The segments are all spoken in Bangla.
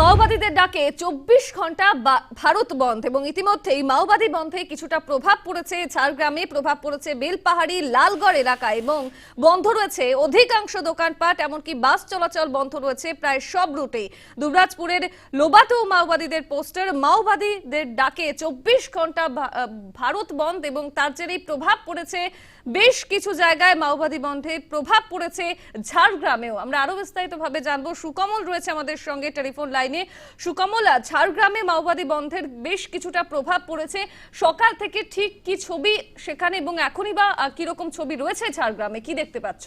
মাওবাদীদের ডাকে চব্বিশ ঘণ্টা ভারত বন্ধ এবং ইতিমধ্যেই মাওবাদী বন্ধে কিছুটা প্রভাব পড়েছে। ঝাড়গ্রামে প্রভাব পড়েছে বেলপাহাড়ি লালগড় এলাকায় এবং বন্ধ রয়েছে অধিকাংশ দোকানপাট, এমনকি বাস চলাচল বন্ধ রয়েছে প্রায় সব রুটে দুবরাজপুরের লোবাতেও মাওবাদীদের পোস্টার, মাওবাদীদের ডাকে চব্বিশ ঘণ্টা ভারত বন্ধ এবং তার জেরেই প্রভাব পড়েছে বেশ কিছু জায়গায় মাওবাদী বন্ধে প্রভাব পড়েছে ঝাড়গ্রামেও। আমরা আরও বিস্তারিতভাবে জানব। সুকমল রয়েছে আমাদের সঙ্গে, টেলিফোন লাইনে সুকমল আহ, ঝাড়গ্রামে মাওবাদী বন্ধের বেশ কিছুটা প্রভাব পড়েছে। সকাল থেকে ঠিক কি ছবি সেখানে এবং এখনই বা কীরকম ছবি রয়েছে ঝাড়গ্রামে? কি দেখতে পাচ্ছ?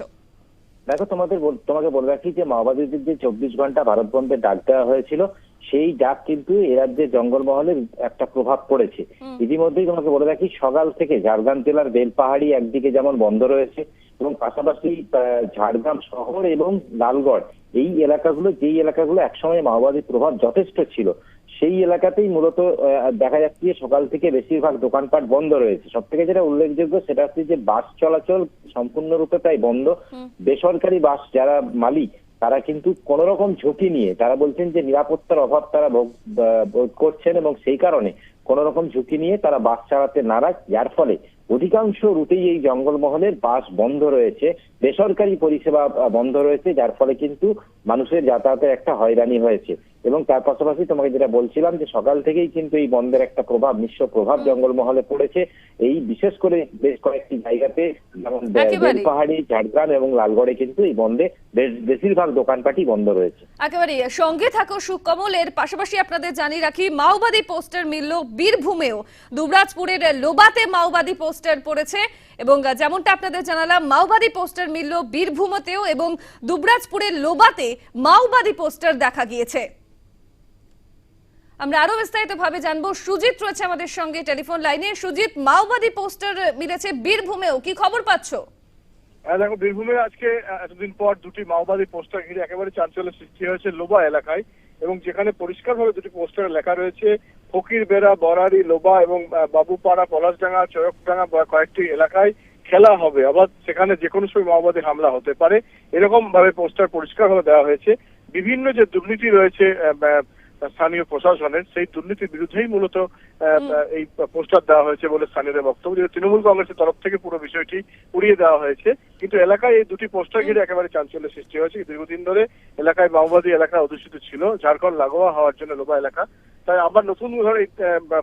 দেখো তোমাদের তোমাকে বলে রাখি যে মাওবাদীদের যে চব্বিশ ঘণ্টা ভারত বন্ধের ডাক দেওয়া হয়েছিল সেই ডাক কিন্তু এ রাজ্যে জঙ্গলমহলের একটা প্রভাব পড়েছে। ইতিমধ্যেই তোমাকে বলে রাখি সকাল থেকে ঝাড়গ্রাম জেলার বেলপাহাড়ি একদিকে যেমন বন্ধ রয়েছে এবং পাশাপাশি ঝাড়গ্রাম শহর এবং লালগড় এই এলাকাগুলো যেই এলাকাগুলো একসময় মাওবাদীর প্রভাব যথেষ্ট ছিল সেই এলাকাতেই মূলত দেখা যাচ্ছে যে সকাল থেকে বেশিরভাগ দোকানপাট বন্ধ রয়েছে। সব থেকে যেটা উল্লেখযোগ্য সেটা হচ্ছে যে বাস চলাচল সম্পূর্ণরূপে প্রায় বন্ধ। বেসরকারি বাস যারা মালিক তারা কিন্তু কোন রকম ঝুঁকি নিয়ে তারা বলছেন যে নিরাপত্তার অভাব তারা ভোগ- করছেন এবং সেই কারণে কোন রকম ঝুঁকি নিয়ে তারা বাস চালাতে নারাজ। যার ফলে অধিকাংশ রুটেই এই জঙ্গলমহলের বাস বন্ধ রয়েছে। বেসরকারি পরিষেবা বন্ধ রয়েছে যার ফলে কিন্তু মানুষের যাতায়াতের একটা হয়রানি হয়েছে। এবং তার পাশাপাশি তোমাকে যেটা বলছিলাম যে সকাল থেকেই কিন্তু এই বন্ধের একটা প্রভাব মিশ্র প্রভাব জঙ্গলমহলে পড়েছে। এই বিশেষ করে বেশ কয়েকটি জায়গাতে যেমন একেবারেই। ঝাড়গ্রাম এবং লালগড়ে কিন্তু এই বন্ধে বেশ- বেশিরভাগ দোকানপাটই বন্ধ রয়েছে। একেবারে সঙ্গে থাকো সুকমলের পাশাপাশি আপনাদের জানিয়ে রাখি মাওবাদী পোস্টার মিলল বীরভূমেও। দুবরাজপুরের লোবাতে মাওবাদী পোস্টার পড়েছে এবং যেমনটা আপনাদের জানালাম মাওবাদী পোস্টার মিলল বীরভূমতেও এবং দুবরাজপুরের লোবাতে মাওবাদী পোস্টার দেখা গিয়েছে। আমরা আরও বিস্তারিত ভাবে জানব, সুজিত রয়েছে আমাদের সঙ্গে টেলিফোন লাইনে। সুজিত, মাওবাদী পোস্টার মিলেছে বীরভূমেও, কি খবর পাচ্ছো? হ্যাঁ দেখো, বীরভূমে আজকে, এতদিন পর দুটি মাওবাদী পোস্টার ঘিরে একেবারে চাঞ্চল্যের সৃষ্টি হয়েছে লোবা এলাকায় এবং যেখানে পরিষ্কারভাবে দুটি পোস্টারে লেখা রয়েছে, ফকির বেড়া, বরারি, লোবা এবং বাবুপাড়া, পলাশডাঙ্গা চরকডাঙ্গা কয়েকটি এলাকায় খেলা হবে। আবার সেখানে যে কোনো সময় মাওবাদী হামলা হতে পারে। এরকম ভাবে পোস্টার পরিষ্কারভাবে দেওয়া হয়েছে। বিভিন্ন যে দুর্নীতি রয়েছে স্থানীয় প্রশাসনের সেই দুর্নীতির বিরুদ্ধেই মূলত এই পোস্টার দেওয়া হয়েছে বলে স্থানীয়দের বক্তব্য। যে তৃণমূল কংগ্রেসের তরফ থেকে পুরো বিষয়টি উড়িয়ে দেওয়া হয়েছে। কিন্তু এলাকায় এই দুটি পোস্টার ঘিরে একেবারে চাঞ্চল্যের সৃষ্টি হয়েছে। দীর্ঘদিন ধরে এলাকায় মাওবাদী এলাকা অধ্যুষিত ছিল। ঝাড়খণ্ড লাগোয়া হওয়ার জন্য লোবা এলাকা। তাই আবার নতুন ধরে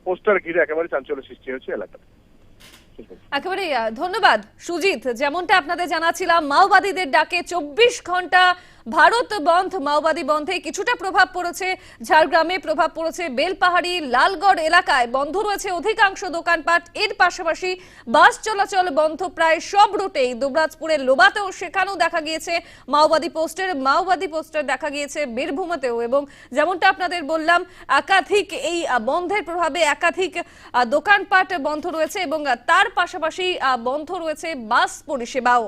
পোস্টার ঘিরে একেবারে চাঞ্চল্য সৃষ্টি হয়েছে এলাকাতে। একেবারে ধন্যবাদ সুজিত। যেমনটা আপনাদের জানাছিলাম মাওবাদীদের ডাকে চব্বিশ ঘণ্টা ভারত বন্ধ, মাওবাদী বন্ধে কিছুটা প্রভাব পড়েছে। ঝাড়গ্রামে প্রভাব পড়েছে বেলপাহাড়ি লালগড় এলাকায়। বন্ধ রয়েছে অধিকাংশ দোকানপাট। এর পাশাপাশি বাস চলাচল বন্ধ প্রায় সব রুটেই। দুবরাজপুরের লোবাতেও সেখানেও দেখা গিয়েছে মাওবাদী পোস্টার মাওবাদী পোস্টার দেখা গিয়েছে বীরভূমেতেও। এবং যেমনটা আপনাদের বললাম, একাধিক এই বন্ধের প্রভাবে একাধিক দোকানপাট বন্ধ রয়েছে এবং তার পাশাপাশি বন্ধ রয়েছে বাস পরিষেবাও।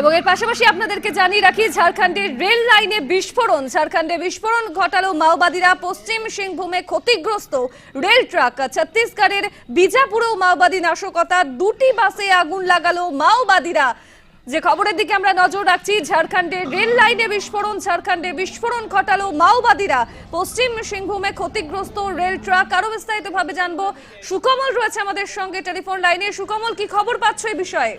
এবং এর পাশাপাশি আপনাদেরকে জানিয়ে রাখি, ঝাড়খণ্ডের রেল লাইনে বিস্ফোরণ। ঝাড়খণ্ডে বিস্ফোরণ ঘটালো মাওবাদীরা। পশ্চিম সিংভূমে ক্ষতিগ্রস্ত রেল ট্রাক। ছত্তিশগড়ের বিজাপুরেও মাওবাদী নাশকতা। দুটি বাসে আগুন লাগালো মাওবাদীরা। যে খবরের দিকে আমরা নজর রাখছি, ঝাড়খণ্ডে রেল লাইনে বিস্ফোরণ, ঝাড়খণ্ডে বিস্ফোরণ ঘটালো মাওবাদীরা। পশ্চিম সিংভূমে ক্ষতিগ্রস্ত রেল ট্রাক। আরও বিস্তারিত ভাবে জানব। সুকমল রয়েছে আমাদের সঙ্গে টেলিফোন লাইনে। সুকমল, কি খবর পাচ্ছ এই বিষয়ে?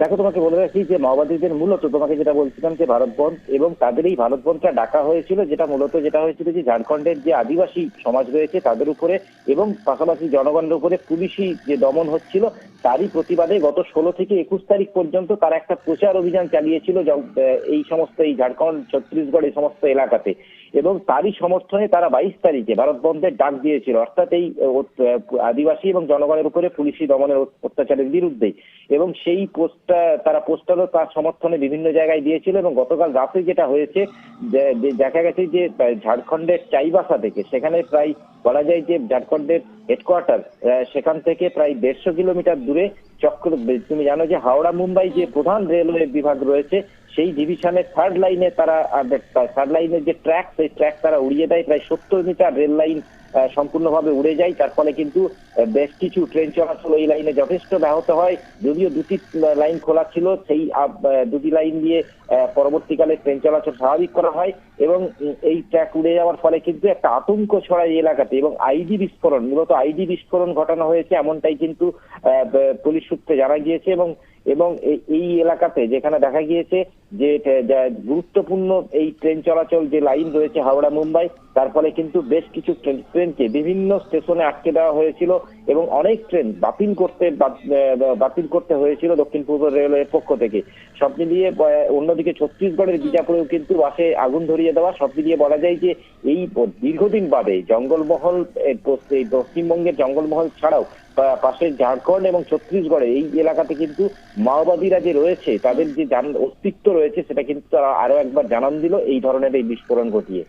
দেখো, তোমাকে বলে রাখি যে মাওবাদীদের মূলত তোমাকে যেটা বলছিলাম যে ভারত বন্ধ এবং তাদের এই ভারত বন্ধটা ডাকা হয়েছিল, যেটা মূলত যেটা হয়েছিল যে ঝাড়খণ্ডের যে আদিবাসী সমাজ রয়েছে তাদের উপরে এবং পাশাপাশি জনগণের উপরে পুলিশি যে দমন হচ্ছিল, তারই প্রতিবাদে গত ষোলো থেকে একুশ তারিখ পর্যন্ত তারা একটা প্রচার অভিযান চালিয়েছিল এই সমস্ত এই ঝাড়খণ্ড, ছত্তিশগড় এই সমস্ত এলাকাতে। এবং তারই সমর্থনে তারা বাইশ তারিখে ভারত বন্ধের ডাক দিয়েছিল। অর্থাৎ এই আদিবাসী এবং জনগণের উপরে পুলিশি দমনের অত্যাচারের বিরুদ্ধে। এবং সেই পোস্টটা, তারা পোস্টারও তার সমর্থনে বিভিন্ন জায়গায় দিয়েছিল এবং গতকাল রাতে যেটা হয়েছে দেখা গেছে যে ঝাড়খণ্ডের চাইবাসা থেকে, সেখানে প্রায় বলা যায় যে ঝাড়খণ্ডের হেডকোয়ার্টার সেখান থেকে প্রায় দেড়শো কিলোমিটার দূরে চক্র তুমি জানো যে হাওড়া মুম্বাই যে প্রধান রেলওয়ে বিভাগ রয়েছে, সেই ডিভিশনের থার্ড লাইনে তারা থার্ড লাইনের যে ট্র্যাক সেই ট্র্যাক তারা উড়িয়ে দেয়। প্রায় সত্তর মিটার রেল লাইন সম্পূর্ণভাবে উড়ে যায়। তার ফলে কিন্তু বেশ কিছু ট্রেন চলাচল এই লাইনে যথেষ্ট ব্যাহত হয়। যদিও দুটি লাইন খোলা ছিল, সেই দুটি লাইন দিয়ে পরবর্তীকালে ট্রেন চলাচল স্বাভাবিক করা হয় এবং এই ট্র্যাক উড়ে যাওয়ার ফলে কিন্তু একটা আতঙ্ক ছড়ায় এই এলাকাতে এবং আইডি বিস্ফোরণ, মূলত আইডি বিস্ফোরণ ঘটানো হয়েছে এমনটাই কিন্তু পুলিশ সূত্রে জানা গিয়েছে এবং এবং এই- এলাকাতে যেখানে দেখা গিয়েছে যে গুরুত্বপূর্ণ এই ট্রেন চলাচল যে লাইন রয়েছে হাওড়া মুম্বাই, তার ফলে কিন্তু বেশ কিছু ট্রেন- ট্রেনকে বিভিন্ন স্টেশনে আটকে দেওয়া হয়েছিল এবং অনেক ট্রেন বাতিল করতে বাতিল করতে হয়েছিল দক্ষিণ পূর্ব রেলওয়ের পক্ষ থেকে। সব মিলিয়ে অন্যদিকে ছত্তিশগড়ের বিজাপুরেও কিন্তু বাসে আগুন ধরিয়ে দেওয়া। সব মিলিয়ে বলা যায় যে, এই দীর্ঘদিন বাদে জঙ্গলমহল পশ্চিমবঙ্গের জঙ্গলমহল ছাড়াও পা- পাশের ঝাড়খণ্ড এবং ছত্তিশগড়ে এই এলাকাতে কিন্তু মাওবাদীরা যে রয়েছে, তাদের যে অস্তিত্ব রয়েছে, সেটা কিন্তু তারা আরও একবার জানান দিল, এই ধরনের এই বিস্ফোরণ ঘটিয়ে।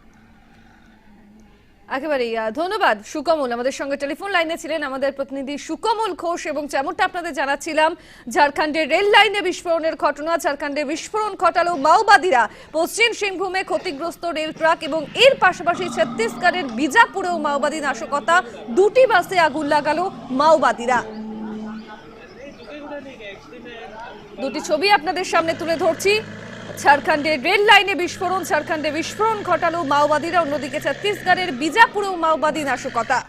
একেবারেই ধন্যবাদ সুকমল। আমাদের সঙ্গে টেলিফোন লাইনে ছিলেন আমাদের প্রতিনিধি সুকমল ঘোষ এবং যেমনটা আপনাদের জানাচ্ছিলাম ঝাড়খণ্ডের রেল লাইনে বিস্ফোরণের ঘটনা, ঝাড়খণ্ডে বিস্ফোরণ ঘটালো মাওবাদীরা। পশ্চিম সিংভূমে ক্ষতিগ্রস্ত রেল ট্রাক এবং এর পাশাপাশি ছত্তিশগড়ের বিজাপুরেও মাওবাদী নাশকতা, দুটি বাসে আগুন লাগালো মাওবাদীরা। দুটি ছবি আপনাদের সামনে তুলে ধরছি। ঝাড়খণ্ডের রেল লাইনে বিস্ফোরণ ঝাড়খণ্ডে বিস্ফোরণ ঘটালো মাওবাদীরা। অন্যদিকে ছত্তিশগড়ের বিজাপুরেও মাওবাদী নাশকতা।